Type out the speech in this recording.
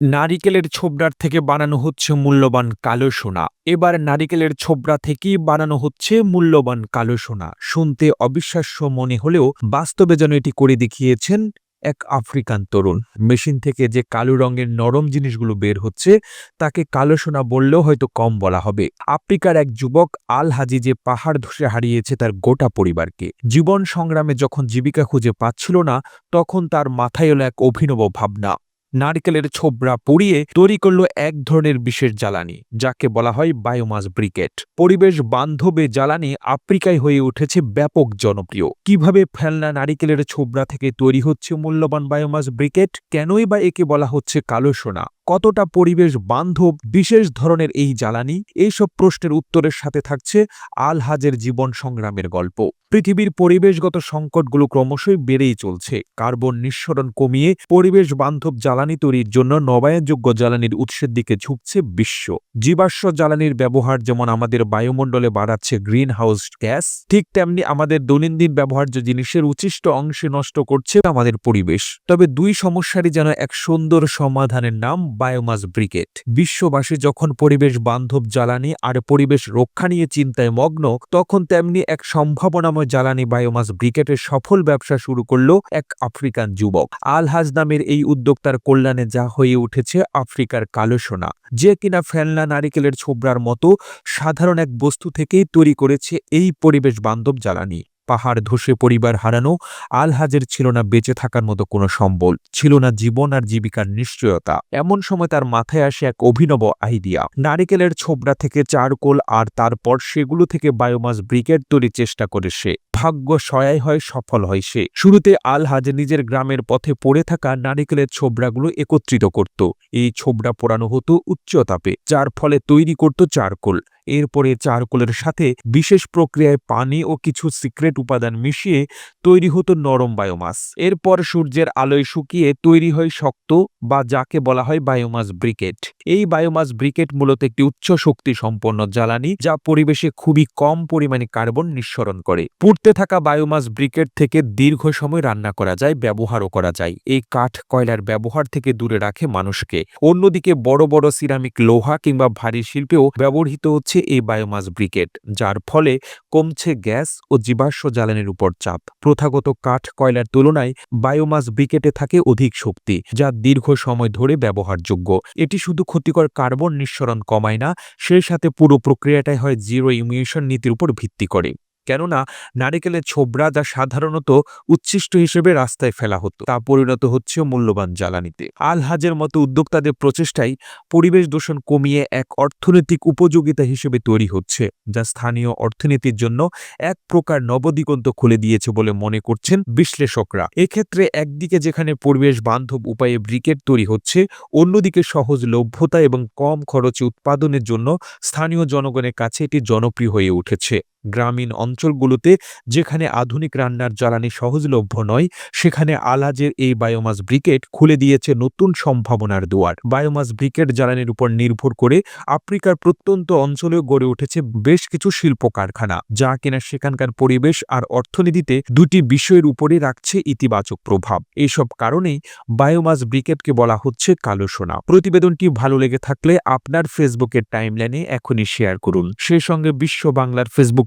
নারিকেলের ছোবড়ার থেকে বানানো হচ্ছে মূল্যবান কালো সোনা। এবার নারিকেলের ছোবড়া থেকেই বানানো হচ্ছে মূল্যবান কালো সোনা। শুনতে অবিশ্বাস্য মনে হলেও বাস্তবে যেন এটি করে দেখিয়েছেন এক আফ্রিকান তরুণ। মেশিন থেকে যে কালো রঙের নরম জিনিসগুলো বের হচ্ছে, তাকে কালো সোনা বললেও হয়তো কম বলা হবে। আফ্রিকার এক যুবক আল হাজি যে পাহাড় ধসে হারিয়েছে তার গোটা পরিবারকে। জীবন সংগ্রামে যখন জীবিকা খুঁজে পাচ্ছিল না, তখন তার মাথায় এলো এক অভিনব ভাবনা। নারকেলের ছোবড়া পুড়িয়ে তৈরি করল এক ধরনের বিশেষ জ্বালানি, যাকে বলা হয় বায়োমাস ব্রিকেট পরিবেশ বান্ধবে জ্বালানি আফ্রিকায় হয়ে উঠেছে ব্যাপক জনপ্রিয়। কীভাবে ফেলনা নারিকেলের ছোবড়া থেকে তৈরি হচ্ছে মূল্যবান বায়োমাস ব্রিকেট কেনই বা একে বলা হচ্ছে কালো সোনা? কতটা পরিবেশ বান্ধব, বিশেষ ধরনের এই জ্বালানি? এইসব প্রশ্নের উত্তরের সাথে থাকছে আল হাজের জীবন সংগ্রামের গল্প। পৃথিবীর পরিবেশগত সংকটগুলো ক্রমশই বেড়েই চলছে। কার্বন নিঃসরণ কমিয়ে পরিবেশ বান্ধব জ্বালানি তৈরির জন্য নবায়নযোগ্য জ্বালানির উৎসের দিকে ঝুঁকছে বিশ্ব। জীবাশ্ম জ্বালানির ব্যবহার যেমন আমাদের বায়ুমণ্ডলে বাড়াচ্ছে গ্রিন হাউস গ্যাস, ঠিক তেমনি আমাদের দৈনন্দিন ব্যবহার্য জিনিসের উচ্ছিষ্ট অংশে নষ্ট করছে আমাদের পরিবেশ। তবে দুই সমস্যারই যেন এক সুন্দর সমাধানের নাম বায়োমাস ব্রিকেট বিশ্ববাসী যখন পরিবেশ বান্ধব জ্বালানি আর পরিবেশ রক্ষা নিয়ে চিন্তায় মগ্ন, তখন তেমনি এক সম্ভাবনাময় জ্বালানি বায়োমাস ব্রিকেটের সফল ব্যবসা শুরু করল এক আফ্রিকান যুবক। আলহাজ নামের এই উদ্যোক্তার কল্যাণে যা হয়ে উঠেছে আফ্রিকার কালো সোনা যে কিনা ফেলনা নারিকেলের ছোবড়ার মতো সাধারণ এক বস্তু থেকেই তৈরি করেছে এই পরিবেশ বান্ধব জ্বালানি। পাহাড় ধসে পরিবার হারানো, আলহাজের ছিল না বেঁচে থাকার মতো কোনো সম্বল, ছিল না জীবন আর জীবিকার নিশ্চয়তা। এমন সময় তার মাথায় আসে এক অভিনব আইডিয়া। নারিকেলের ছোবড়া থেকে চারকোল আর তারপর সেগুলো থেকে বায়োমাস ব্রিগেড তৈরির চেষ্টা করে সে। ভাগ্য সয়াই হয়, সফল হয় সে। শুরুতে আলহাজ নিজের গ্রামের পথে পড়ে থাকা নারিকেলের ছোবড়াগুলো একত্রিত করত। এই ছোবড়া পোড়ানো হতো উচ্চ তাপে, যার ফলে তৈরি করত চারকোল। এরপরে চারকোলের সাথে বিশেষ প্রক্রিয়ায় পানি ও কিছু সিক্রেট উপাদান মিশিয়ে তৈরি হতো নরম বায়োমাস। এরপর সূর্যের আলোয় শুকিয়ে তৈরি হয় শক্ত বা যাকে বলা হয় বায়োমাস ব্রিকেট। এই বায়োমাস ব্রিকেট মূলত একটি উচ্চ শক্তি সম্পন্ন জ্বালানি যা পরিবেশে খুবই কম পরিমাণে কার্বন নিঃসরণ করে। পুড়তে থাকা বায়োমাস ব্রিকেট থেকে দীর্ঘ সময় রান্না করা যায়, ব্যবহারও করা যায়। এই কাঠ কয়লার ব্যবহার থেকে দূরে রাখে মানুষকে। অন্যদিকে বড় বড় সিরামিক লোহা কিংবা ভারী শিল্পেও ব্যবহৃত হচ্ছে এই বায়োমাস ব্রিকেট, যার ফলে কমছে গ্যাস ও জীবাশ্ম জ্বালানির উপর চাপ। প্রথাগত কাঠ কয়লার তুলনায় বায়োমাস ব্রিকেটে থাকে অধিক শক্তি, যা দীর্ঘ সময় ধরে ব্যবহারযোগ্য। এটি শুধু ক্ষতিকর কার্বন নিঃসরণ কমায় না, সেই সাথে পুরো প্রক্রিয়াটাই হয় জিরো ইমিউশন নীতির উপর ভিত্তি করে। কেননা নারিকেলের ছোবড়া যা সাধারণত উচ্ছিষ্ট হিসেবে রাস্তায় ফেলা হতো, তা পরিণত হচ্ছে মূল্যবান জ্বালানিতে। আলহাজের মতো উদ্যোক্তাদের প্রচেষ্টাই পরিবেশ দূষণ কমিয়ে এক অর্থনৈতিক উপযোগিতা হিসেবে তৈরি হচ্ছে, যা স্থানীয় অর্থনীতির জন্য এক প্রকার নবদিগন্ত খুলে দিয়েছে বলে মনে করছেন বিশ্লেষকরা। এক্ষেত্রে একদিকে যেখানে পরিবেশ বান্ধব উপায়ে ব্রিকেট তৈরি হচ্ছে, অন্যদিকে সহজ লভ্যতা এবং কম খরচে উৎপাদনের জন্য স্থানীয় জনগণের কাছে এটি জনপ্রিয় হয়ে উঠেছে। গ্রামীণ অঞ্চলগুলোতে, যেখানে আধুনিক রান্নার জ্বালানি সহজলভ্য নয়, সেখানে আলাজের এই বায়োমাস ব্রিকেট খুলে দিয়েছে নতুন সম্ভাবনার দুয়ার। বায়োমাস ব্রিকেট জ্বালানির উপর নির্ভর করে আফ্রিকার প্রত্যন্ত অঞ্চলেও গড়ে উঠেছে বেশ কিছু শিল্প কারখানা যা কিনা সেখানকার পরিবেশ আর অর্থনীতিতে দুটি বিষয়ের উপরে রাখছে ইতিবাচক প্রভাব। এইসব কারণেই বায়োমাস ব্রিকেটকে বলা হচ্ছে কালো সোনা। প্রতিবেদনটি ভালো লেগে থাকলে আপনার ফেসবুকের টাইমলাইনে এখনই শেয়ার করুন। সেই সঙ্গে বিশ্ব বাংলার ফেসবুক